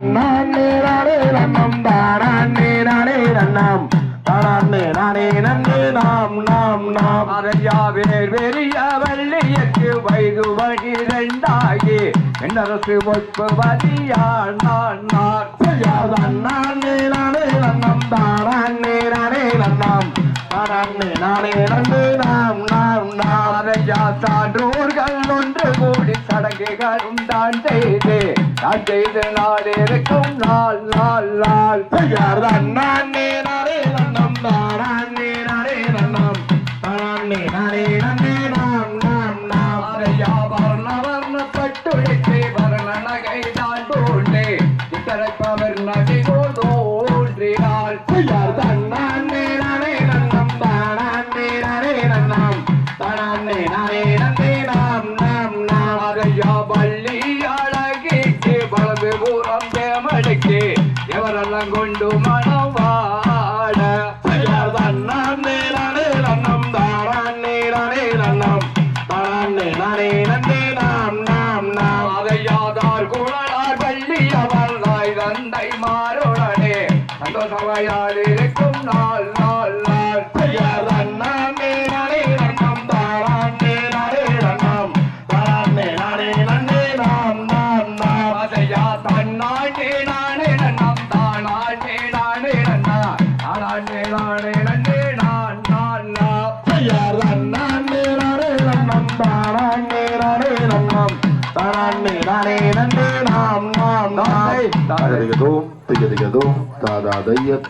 நானே நானே நன்னம் தானே நானே நன்னம் தானே நானே நன்னே நாம் நாம் நாம். வள்ளியக்கு வயது பனிரெண்டாகி என்னரசு ஒப்புவதியாள் நான் நான். நானே நானே நன்னம் நானே நன்னே நாம் நாம் நாம் சான்றோர்கள் ஒன்று கூடி சடங்குகள் உண்டான் செய்து. நான் செய்து நாள் இருக்கும் நாள் நாள் நாள். யாதான் நானே நானே நன்னம் நானே நன்னம் நானே நாம் நாம் வர்ண வர்ண பட்டுழைத்து வர்ண நகை தான் தோன்றே இத்தரைப்பவர் நகை போல் தோன்றினால். எவரெல்லாம் கொண்டு மனவாட யாதான் நானே நன்னம் தானே நானே நன்னம் தானே நானே நன்னே நாம் நாம் நாம் அதையாதார் குழலார் பள்ளி அவர் தாய் தந்தை மாறுடனே இருக்கும் நாள் நாள் நாள். தானே நானே நன்னே நாம் நாம். நாம் திகதிகதோம் திகதிகதோம் தாதா தையத்த.